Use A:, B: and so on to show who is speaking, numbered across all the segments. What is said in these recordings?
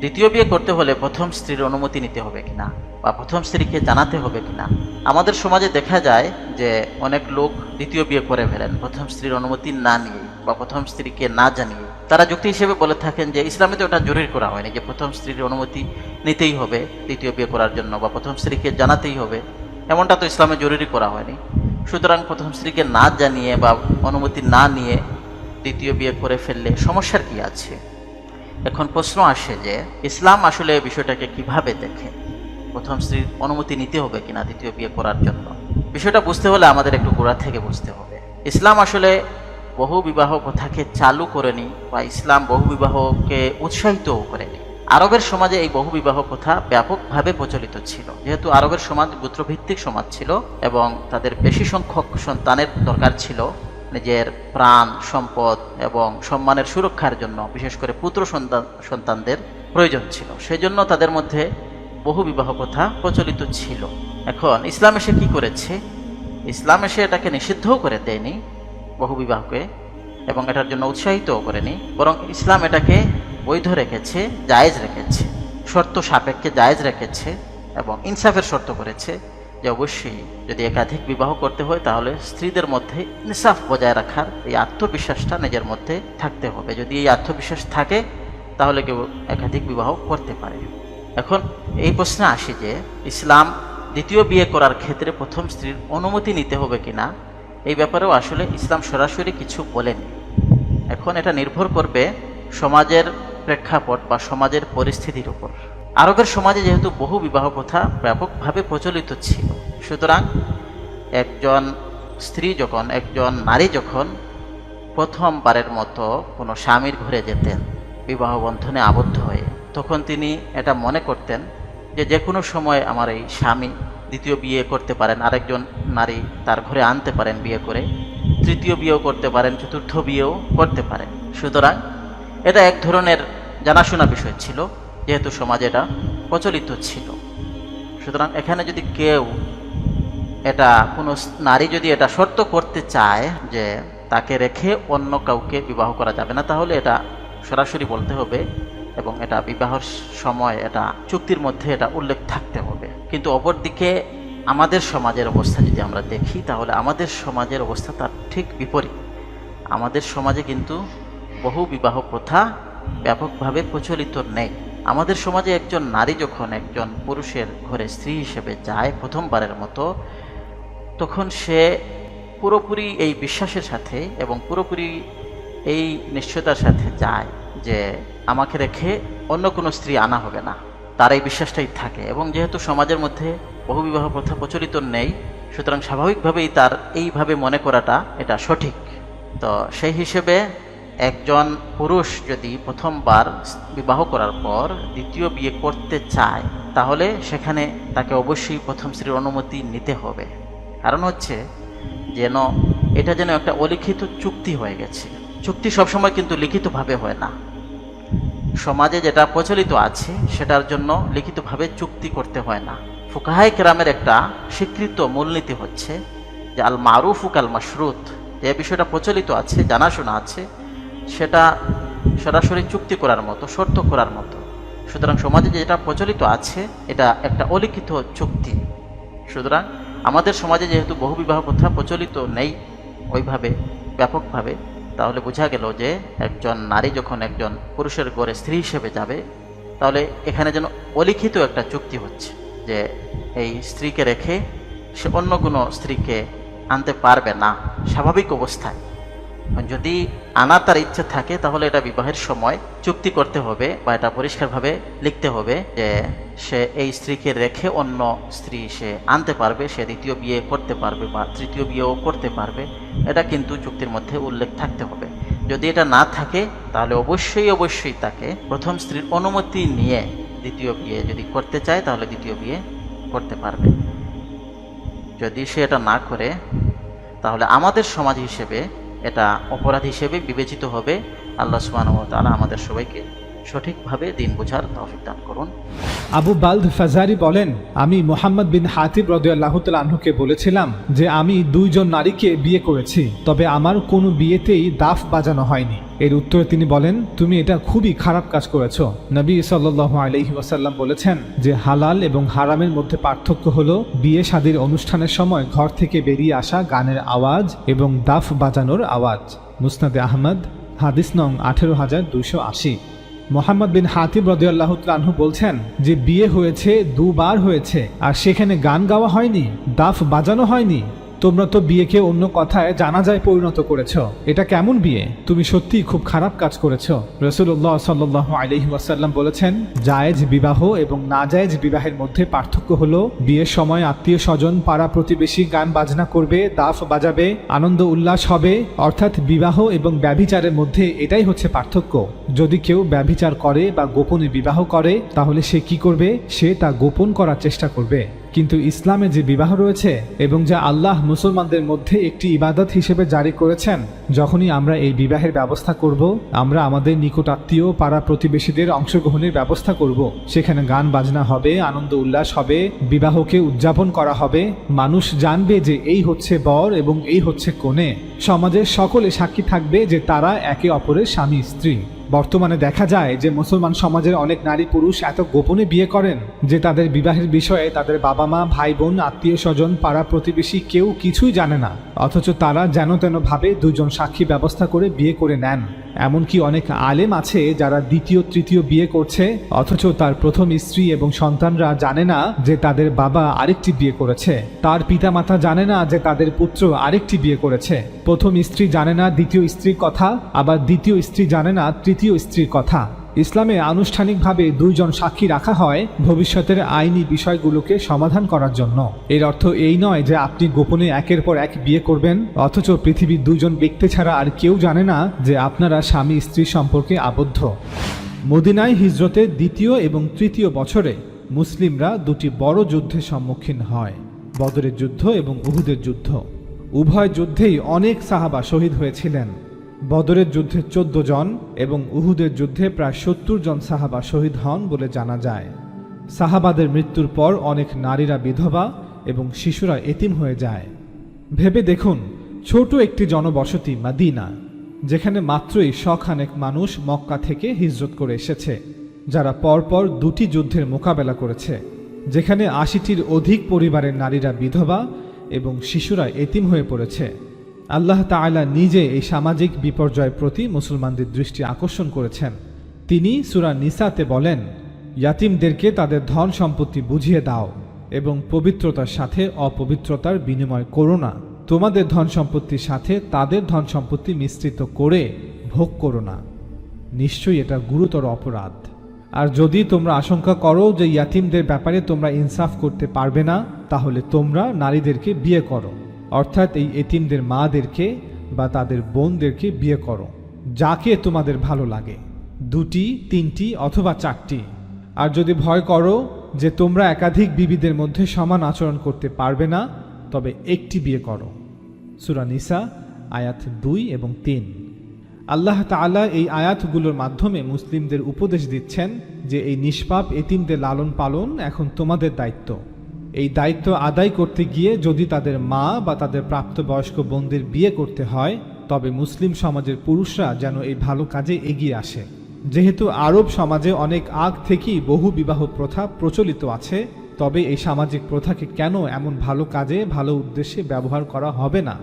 A: দ্বিতীয় বিয়ে করতে হলে প্রথম স্ত্রীর অনুমতি নিতে হবে কিনা? বা প্রথম স্ত্রীকে জানাতে হবে কিনা? আমাদের সমাজে দেখা যায় যে অনেক লোক দ্বিতীয় বিয়ে করে ফেলেন, প্রথম স্ত্রীর অনুমতি না নিয়ে বা প্রথম স্ত্রীকে না জানিয়ে। তারা যুক্তি হিসেবে বলে থাকেন যে ইসলামে তো ওটা জরুরি করা হয়নি যে প্রথম স্ত্রীর অনুমতি নিতেই হবে দ্বিতীয় বিয়ে করার জন্য বা প্রথম স্ত্রীকে জানাতেই হবে। এমনটা তো ইসলামে জরুরি করা হয়নি। সুতরাং প্রথম স্ত্রীকে না জানিয়ে বা অনুমতি না নিয়ে দ্বিতীয় বিয়ে করে ফেললে সমস্যার কি আছে? এখন প্রশ্ন আসে যে, ইসলাম আসলে বিষয়টাকে কীভাবে দেখে? প্রথম স্ত্রীর অনুমতি নিতে হবে কিনা দ্বিতীয় বিয়ে করার জন্য? বিষয়টা বুঝতে হলে আমাদের একটু গোড়া থেকে বুঝতে হবে। ইসলাম আসলে বহু বিবাহ প্রথাকে চালু করেনি বা ইসলাম বহু বিবাহকে উৎসাহিতও করেনি। আরবের সমাজে এই বহু বিবাহ প্রথা ব্যাপকভাবে প্রচলিত ছিল। যেহেতু আরবের সমাজ গোত্রভিত্তিক সমাজ ছিল এবং তাদের বেশি সংখ্যক সন্তানের দরকার ছিল নিজের প্রাণ, সম্পদ এবং সম্মানের সুরক্ষার জন্য, বিশেষ করে পুত্র সন্তান, সন্তানদের প্রয়োজন ছিল। সেজন্য তাদের মধ্যে বহু বিবাহ প্রথা প্রচলিত ছিল। এখন ইসলাম এসে কি করেছে? ইসলাম এসে এটাকে নিষিদ্ধও করে দেয়নি, বহু বিবাহকে, এবং এটার জন্য উৎসাহিতও করেনি, বরং ইসলাম এটাকে বৈধ রেখেছে, জায়েজ রেখেছে, শর্ত সাপেক্ষে জায়েজ রেখেছে এবং ইনসাফের শর্ত করেছে। যে অবশ্যই যদি একাধিক বিবাহ করতে হয়, তাহলে স্ত্রীদের মধ্যে ইনসাফ বজায় রাখার এই আত্মবিশ্বাসটা নিজের মধ্যে থাকতে হবে। যদি এই আত্মবিশ্বাস থাকে, তাহলে কেউ একাধিক বিবাহ করতে পারে। এখন এই প্রশ্নে আসি যে, ইসলাম দ্বিতীয় বিয়ে করার ক্ষেত্রে প্রথম স্ত্রীর অনুমতি নিতে হবে কিনা? এই ব্যাপারেও আসলে ইসলাম সরাসরি কিছু বলেনি। এখন এটা নির্ভর করবে সমাজের প্রেক্ষাপট বা সমাজের পরিস্থিতির উপর। আরবের সমাজে যেহেতু বহু বিবাহ প্রথা ব্যাপকভাবে প্রচলিত ছিল, সুতরাং একজন স্ত্রী যখন, একজন নারী যখন প্রথমবারের মতো কোনো স্বামীর ঘরে যেতেন, বিবাহ বন্ধনে আবদ্ধ হয়ে, তখন তিনি এটা মনে করতেন যে যে কোনো সময় আমার এই স্বামী দ্বিতীয় বিয়ে করতে পারেন, আরেকজন নারী তার ঘরে আনতে পারেন বিয়ে করে, তৃতীয় বিয়েও করতে পারেন, চতুর্থ বিয়েও করতে পারেন। সুতরাং এটা এক ধরনের জানাশোনা বিষয় ছিল। যেহেতু সমাজে এটা প্রচলিত ছিল। সুতরাং এখানে যদি কেউ এটা, কোনো নারী যদি এটা শর্ত করতে চায় যে তাকে রেখে অন্য কাউকে বিবাহ করা যাবে না, তাহলে এটা সরাসরি বলতে হবে এবং এটা বিবাহর সময়, এটা চুক্তির মধ্যে এটা উল্লেখ থাকতে হবে। কিন্তু অপরদিকে আমাদের সমাজের অবস্থা যদি আমরা দেখি, তাহলে আমাদের সমাজের অবস্থা তার ঠিক বিপরীত। আমাদের সমাজে কিন্তু বহু বিবাহ প্রথা ব্যাপকভাবে প্রচলিত নেই। আমাদের সমাজে একজন নারী যখন একজন পুরুষের ঘরে স্ত্রী হিসেবে যায় প্রথমবারের মতো, তখন সে পুরোপুরি এই বিশ্বাসের সাথে এবং পুরোপুরি এই নিশ্চয়তার সাথে যায় যে আমাকে রেখে অন্য কোনো স্ত্রী আনা হবে না। তার এই বিশ্বাসটাই থাকে এবং যেহেতু সমাজের মধ্যে বহুবিবাহ প্রথা প্রচলিত নেই, সুতরাং স্বাভাবিকভাবেই তার এইভাবে মনে করাটা এটা সঠিক। তো সেই হিসেবে একজন পুরুষ যদি প্রথমবার বিবাহ করার পর দ্বিতীয় বিয়ে করতে চায়, তাহলে সেখানে তাকে অবশ্যই প্রথম স্ত্রীর অনুমতি নিতে হবে। কারণ হচ্ছে যেন এটা যেন একটা অলিখিত চুক্তি হয়ে গেছে। চুক্তি সবসময় কিন্তু লিখিতভাবে হয় না। সমাজে যেটা প্রচলিত আছে, সেটার জন্য লিখিতভাবে চুক্তি করতে হয় না। ফুকাহাই কেরামের একটা স্বীকৃত মূলনীতি হচ্ছে যে আল মারুফুক আল মাসরুত যে বিষয়টা প্রচলিত আছে, জানাশোনা আছে। সেটা সরাসরি চুক্তি করার মতো, শর্ত করার মতো। সুতরাং সমাজে যেটা প্রচলিত আছে, এটা একটা অলিখিত চুক্তি। সুতরাং আমাদের সমাজে যেহেতু বহু বিবাহ প্রথা প্রচলিত নেই, ওইভাবে, ব্যাপকভাবে, তাহলে বোঝা গেল যে একজন নারী যখন একজন পুরুষের গড়ে স্ত্রী হিসেবে যাবে, তাহলে এখানে যেন অলিখিত একটা চুক্তি হচ্ছে যে এই স্ত্রীকে রেখে সে অন্য কোনো স্ত্রীকে আনতে পারবে না, স্বাভাবিক অবস্থায়। যদি আনা তার ইচ্ছে থাকে, তাহলে এটা বিবাহের সময় চুক্তি করতে হবে বা এটা পরিষ্কারভাবে লিখতে হবে যে সে এই স্ত্রীকে রেখে অন্য স্ত্রী সে আনতে পারবে, সে দ্বিতীয় বিয়ে করতে পারবে বা তৃতীয় বিয়েও করতে পারবে। এটা কিন্তু চুক্তির মধ্যে উল্লেখ থাকতে হবে। যদি এটা না থাকে, তাহলে অবশ্যই অবশ্যই তাকে প্রথম স্ত্রীর অনুমতি নিয়ে দ্বিতীয় বিয়ে যদি করতে চায়, তাহলে দ্বিতীয় বিয়ে করতে পারবে। যদি সে এটা না করে, তাহলে আমাদের সমাজ হিসেবে এটা অপরাধ হিসেবে বিবেচিত হবে। আল্লাহ সুবাহ আমাদের সবাইকে সঠিকভাবে দিন বোঝার তৌফিক দান করুন।
B: আবু বালদ ফাজারি বলেন, আমি মোহাম্মদ বিন হাতিব রদিয়াল্লাহ আনহুকে বলেছিলাম যে আমি দুইজন নারীকে বিয়ে করেছি, তবে আমার কোনো বিয়েতেই দাফ বাজানো হয়নি। এর উত্তরে তিনি বলেন, তুমি এটা খুবই খারাপ কাজ করেছ। নবী সাল্লাহ আলহি ওয়াসাল্লাম বলেছেন যে হালাল এবং হারামের মধ্যে পার্থক্য হলো বিয়ে শাদীর অনুষ্ঠানের সময় ঘর থেকে বেরিয়ে আসা গানের আওয়াজ এবং দাফ বাজানোর আওয়াজ। মুসনাদে আহমদ, হাদিস নং আঠেরো হাজার দুইশো আশি। মোহাম্মদ বিন হাতিব রদিয়াল্লাহ তানহু বলছেন যে, বিয়ে হয়েছে, দুবার হয়েছে, আর সেখানে গান গাওয়া হয়নি, দাফ বাজানো হয়নি তোমরা তো বিয়েকে অন্য কথায় জানাজায় পরিণত করেছ। এটা কেমন বিয়ে? তুমি সত্যিই খুব খারাপ কাজ করেছ। রসুল্লাহ সাল্লাহ আলহি ওয়াসাল্লাম বলেছেন, জায়েজ বিবাহ এবং না জায়েজ বিবাহের মধ্যে পার্থক্য হলো, বিয়ের সময় আত্মীয় স্বজন পাড়া প্রতিবেশী, গান বাজনা করবে, দাফ বাজাবে, আনন্দ উল্লাস হবে, অর্থাৎ বিবাহ এবং ব্যভিচারের মধ্যে এটাই হচ্ছে পার্থক্য। যদি কেউ ব্যভিচার করে বা গোপনে বিবাহ করে, তাহলে সে কি করবে? সে তা গোপন করার চেষ্টা করবে। কিন্তু ইসলামে যে বিবাহ রয়েছে এবং যা আল্লাহ মুসলমানদের মধ্যে একটি ইবাদত হিসেবে জারি করেছেন, যখনই আমরা এই বিবাহের ব্যবস্থা করব, আমরা আমাদের নিকটাত্মীয় পাড়া প্রতিবেশীদের অংশগ্রহণের ব্যবস্থা করব। সেখানে গান বাজনা হবে, আনন্দ উল্লাস হবে, বিবাহকে উদযাপন করা হবে। মানুষ জানবে যে এই হচ্ছে বর এবং এই হচ্ছে কনে। সমাজের সকলে সাক্ষী থাকবে যে তারা একে অপরের স্বামী, স্ত্রী। বর্তমানে দেখা যায় যে মুসলমান সমাজের অনেক নারী পুরুষ এত গোপনে বিয়ে করেন যে তাদের বিবাহের বিষয়ে তাদের বাবা মা ভাই বোন আত্মীয় স্বজন পাড়া প্রতিবেশী কেউ কিছুই জানে না। অথচ তারা যেন তেন ভাবে দুজন সাক্ষী ব্যবস্থা করে বিয়ে করে নেন। এমনকি অনেক আলেম আছে যারা দ্বিতীয়, তৃতীয় বিয়ে করছে, অথচ তার প্রথম স্ত্রী এবং সন্তানরা জানে না যে তাদের বাবা আরেকটি বিয়ে করেছে। তার পিতামাতা জানে না যে তাদের পুত্র আরেকটি বিয়ে করেছে। প্রথম স্ত্রী জানে না দ্বিতীয় স্ত্রীর কথা, আবার দ্বিতীয় স্ত্রী জানে না তৃতীয় স্ত্রীর কথা। ইসলামে আনুষ্ঠানিকভাবে দুইজন সাক্ষী রাখা হয় ভবিষ্যতের আইনি বিষয়গুলোকে সমাধান করার জন্য। এর অর্থ এই নয় যে আপনি গোপনে একের পর এক বিয়ে করবেন, অথচ পৃথিবীর দুইজন ব্যক্তি ছাড়া আর কেউ জানে না যে আপনারা স্বামী স্ত্রী সম্পর্কে আবদ্ধ। মদিনায় হিজরতের দ্বিতীয় এবং তৃতীয় বছরে মুসলিমরা দুটি বড় যুদ্ধের সম্মুখীন হয়, বদরের যুদ্ধ এবং উহুদের যুদ্ধ। উভয় যুদ্ধেই অনেক সাহাবা শহীদ হয়েছিলেন। বদরের যুদ্ধে চোদ্দ জন এবং উহুদের যুদ্ধে প্রায় সত্তর জন সাহাবা শহীদ হন বলে জানা যায়। সাহাবাদের মৃত্যুর পর অনেক নারীরা বিধবা এবং শিশুরা এতিম হয়ে যায়। ভেবে দেখুন, ছোট একটি জনবসতি মাদিনা, যেখানে মাত্রই শখানেক মানুষ মক্কা থেকে হিজরত করে এসেছে, যারা পরপর দুটি যুদ্ধের মোকাবেলা করেছে, যেখানে আশিটির অধিক পরিবারের নারীরা বিধবা এবং শিশুরা এতিম হয়ে পড়েছে। আল্লাহ তাআলা নিজে এই সামাজিক বিপর্যয়ের প্রতি মুসলমানদের দৃষ্টি আকর্ষণ করেছেন। তিনি সুরা নিসাতে বলেন, ইয়াতিমদেরকে তাদের ধন সম্পত্তি বুঝিয়ে দাও এবং পবিত্রতার সাথে অপবিত্রতার বিনিময় করো না। তোমাদের ধন সম্পত্তির সাথে তাদের ধন সম্পত্তি মিশ্রিত করে ভোগ করো না। নিশ্চয়ই এটা গুরুতর অপরাধ। আর যদি তোমরা আশঙ্কা করো যে ইয়াতিমদের ব্যাপারে তোমরা ইনসাফ করতে পারবে না, তাহলে তোমরা নারীদেরকে বিয়ে করো। অর্থাৎ এই এতিমদের মাদেরকে বা তাদের বোনদেরকে বিয়ে করো, যাকে তোমাদের ভালো লাগে, দুটি, তিনটি অথবা চারটি। আর যদি ভয় করো যে তোমরা একাধিক বিবিদের মধ্যে সমান আচরণ করতে পারবে না, তবে একটি বিয়ে করো। সুরা নিসা, আয়াত দুই এবং তিন। আল্লাহ তাআলা এই আয়াতগুলোর মাধ্যমে মুসলিমদের উপদেশ দিচ্ছেন যে এই নিষ্পাপ এতিমদের লালন পালন এখন তোমাদের দায়িত্ব। এই দায়িত্ব আদায় করতে গিয়ে যদি তাদের মা বা তাদের প্রাপ্তবয়স্ক বোনদের বিয়ে করতে হয়, তবে মুসলিম সমাজের পুরুষরা যেন এই ভালো কাজে এগিয়ে আসে। যেহেতু আরব সমাজে অনেক আগ থেকেই বহু বিবাহ প্রথা প্রচলিত আছে, তবে এই সামাজিক প্রথাকে কেন এমন ভালো কাজে, ভালো উদ্দেশ্যে ব্যবহার করা হবে না?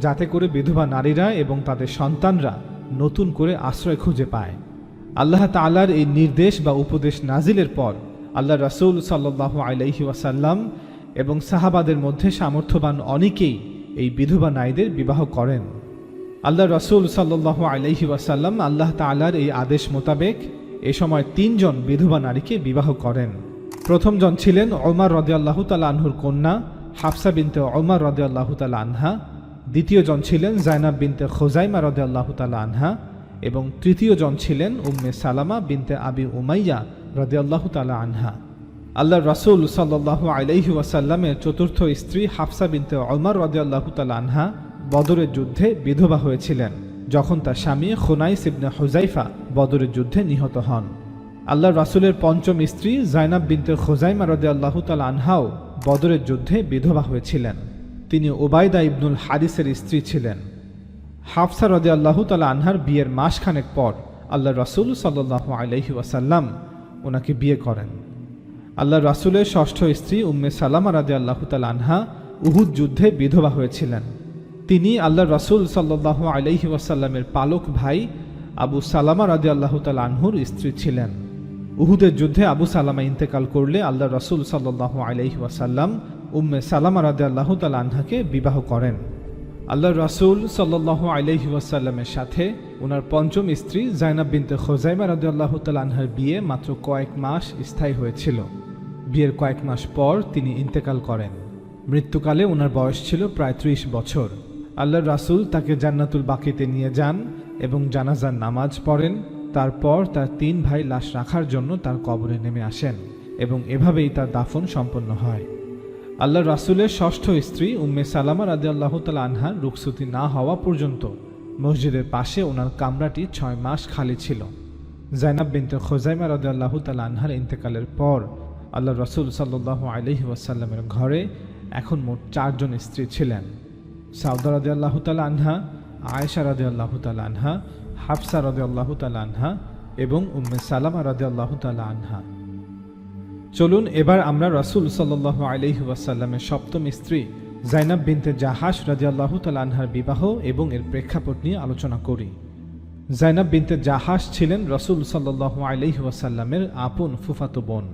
B: যাতে করে বিধবা নারীরা এবং তাদের সন্তানরা নতুন করে আশ্রয় খুঁজে পায়। আল্লাহ তাআলার এই নির্দেশ বা উপদেশ নাজিলের পর আল্লাহ রাসূল সাল্লাহ আলাইহি ওয়াসাল্লাম এবং সাহাবাদের মধ্যে সামর্থ্যবান অনেকেই এই বিধবা নারীদের বিবাহ করেন। আল্লাহ রসুল সাল্লাহ আলাইহি ওয়াসাল্লাম আল্লাহ তাআলার এই আদেশ মোতাবেক এ সময় তিনজন বিধবা নারীকে বিবাহ করেন। প্রথমজন ছিলেন ওমর রদিয়াল্লাহু তালা আনহুর কন্যা, হাফসা বিনতে ওমর রদিয়াল্লাহু তালা আনহা। দ্বিতীয়জন ছিলেন জাইনাব বিনতে খোজাইমা রদিয়াল্লাহু তালা আনহা এবং তৃতীয়জন ছিলেন উম্মে সালামা বিনতে আবি উমাইয়া রদিয়াল্লাহু তালা আনহা। আল্লাহ রসুল সাল্লাহ আলাইহি ওয়াসাল্লামের চতুর্থ স্ত্রী হাফসা বিনতে ওমর রদিয়াল্লাহু তালা আনহা বদরের যুদ্ধে বিধবা হয়েছিলেন, যখন তার স্বামী খুনাইস ইবনে হুজাইফা বদরের যুদ্ধে নিহত হন। আল্লাহ রাসুলের পঞ্চম স্ত্রী জাইনাব বিনতে খোজাইমা রদে তাল আনহাও বদরের যুদ্ধে বিধবা হয়েছিলেন। তিনি ওবায়দা ইবনুল হারিসের স্ত্রী ছিলেন। হাফসা রদে তালা আনহার বিয়ের মাসখানেক পর আল্লাহ রাসুল সাল্লাহ আলহি ওয়াসাল্লাম ওনাকে বিয়ে করেন। আল্লাহ রাসুলের ষষ্ঠ স্ত্রী উম্মে সালামা রাদে আল্লাহ তাল আনহা উহুদ যুদ্ধে বিধবা হয়েছিলেন। তিনি আল্লাহ রাসুল সাল্লাহ আলহি ওয়াসাল্লামের পালক ভাই আবু সালামা রাদে আল্লাহ তাল আনহুর স্ত্রী ছিলেন। উহুদের যুদ্ধে আবু সালামা ইন্তেকাল করলে আল্লাহ রাসুল সাল্লাহ আলহি ওয়াসাল্লাম উম্মে সালামা রাদে আল্লাহ তাল আনহাকে বিবাহ করেন। আল্লাহ রাসুল সাল্লাহ আলহি ওয়াসাল্লামের সাথে ওনার পঞ্চম স্ত্রী জাইনাব বিনতে খোজাইমা রাদে আল্লাহ আনহার বিয়ে মাত্র কয়েক মাস স্থায়ী হয়েছিল। বিয়ের কয়েক মাস পর তিনি ইন্তেকাল করেন। মৃত্যুকালে ওনার বয়স ছিল প্রায় ত্রিশ বছর। আল্লাহ রাসুল তাকে জান্নাতুল বাকিতে নিয়ে যান এবং জানাজার নামাজ পড়েন। তারপর তার তিন ভাই লাশ রাখার জন্য তার কবরে নেমে আসেন এবং এভাবেই তার দাফন সম্পন্ন হয়। আল্লাহ রাসুলের ষষ্ঠ স্ত্রী উম্মে সালামা রাদে আল্লাহ তাল আনহার রুকসুতি না হওয়া পর্যন্ত মসজিদের পাশে ওনার কামরাটি ছয় মাস খালি ছিল। জাইনাব বিনতে খোজাইমা রাদে আল্লাহ তাল আনহার ইন্তেকালের পর আল্লাহ রসুল সাল্লাহ আলহি ওয়াসাল্লামের ঘরে এখন মোট চারজন স্ত্রী ছিলেন। সাউদা রাদে আল্লাহ তাল আনহা, আয়েশা রাদে আল্লাহ তাল আনহা, হাফসা রাদে আল্লাহ তাল আনহা এবং উম্মে সালামা রাদে আল্লাহ তাল আনহা। চলুন এবার আমরা রাসুল সাল্লাহ আলহি ওয়াসাল্লামের সপ্তম স্ত্রী জাইনাব বিনতে জাহাস রাজি আল্লাহ আনহার বিবাহ এবং এর প্রেক্ষাপট নিয়ে আলোচনা করি। জাইনাব বিনতে জাহাস ছিলেন রসুল সাল্লাহ আলহি ওয়াসাল্লামের আপন ফুফাতো বোন।